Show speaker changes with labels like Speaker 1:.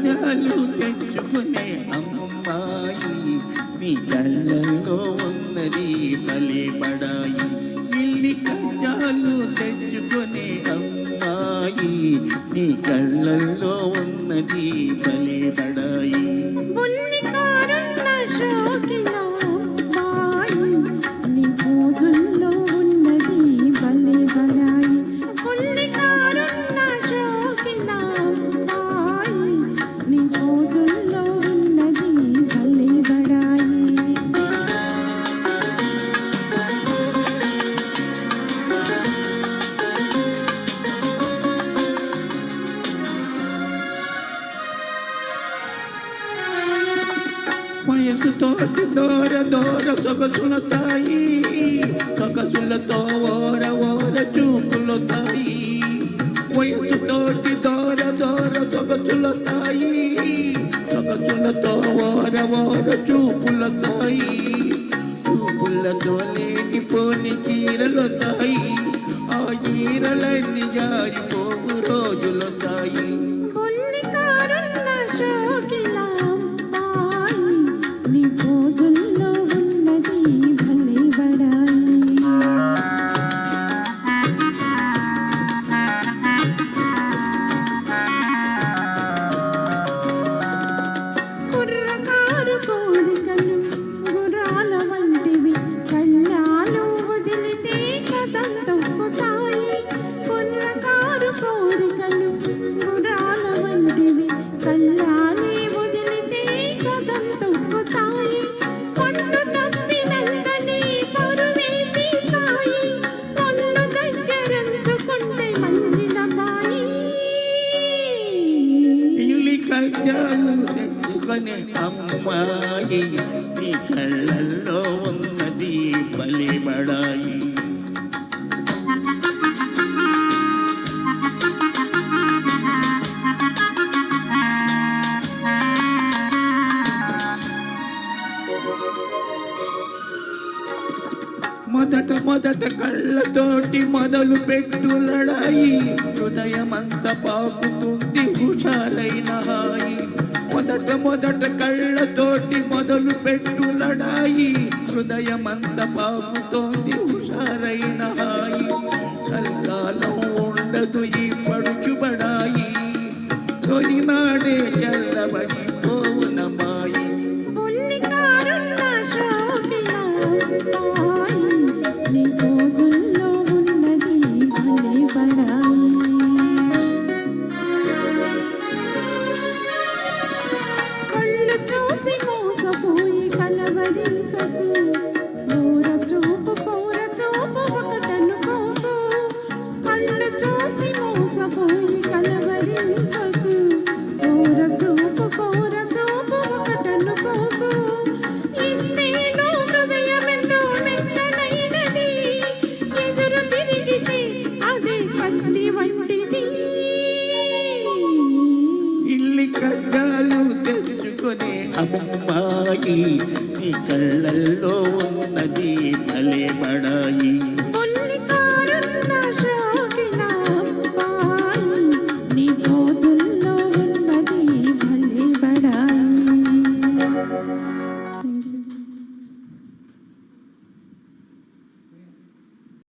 Speaker 1: కజ్జాలు తెచ్చుకునే అమ్మాయి మీ కళ్ళలో ఉన్నది భలే బడాయి ఇల్లి కజ్జాలు తెచ్చుకునే అమ్మాయి మీ కళ్ళల్లో ఉన్నది భలే బడాయి వయసుతోటి దూర దూర సొగసుల తాయి సొగసులతో ఓర ఓర చూపుల తాయి వయసుతోటి దూర దూర సొగసుల తాయి సొగసులతో ఓర ఓర చూపుల తాయి చూపులతో లేనిపోని చీరలు తాయి అమ్మాయి నీ కళ్ళల్లో ఉన్నది బలిపడాయి. మొదట మొదట కళ్ళతోటి మొదలు పెట్టు లడాయి హృదయమంత పాపు లడాయి హృదయమంత పాకుతోంది హుషారైన హాయి కల్కాలం ఉండదు ఈ పడుచుబడాయి తొలినాడే చల్లబడి పోవునమాయి
Speaker 2: బుల్లి
Speaker 1: ఇల్లి అమ్మాయి.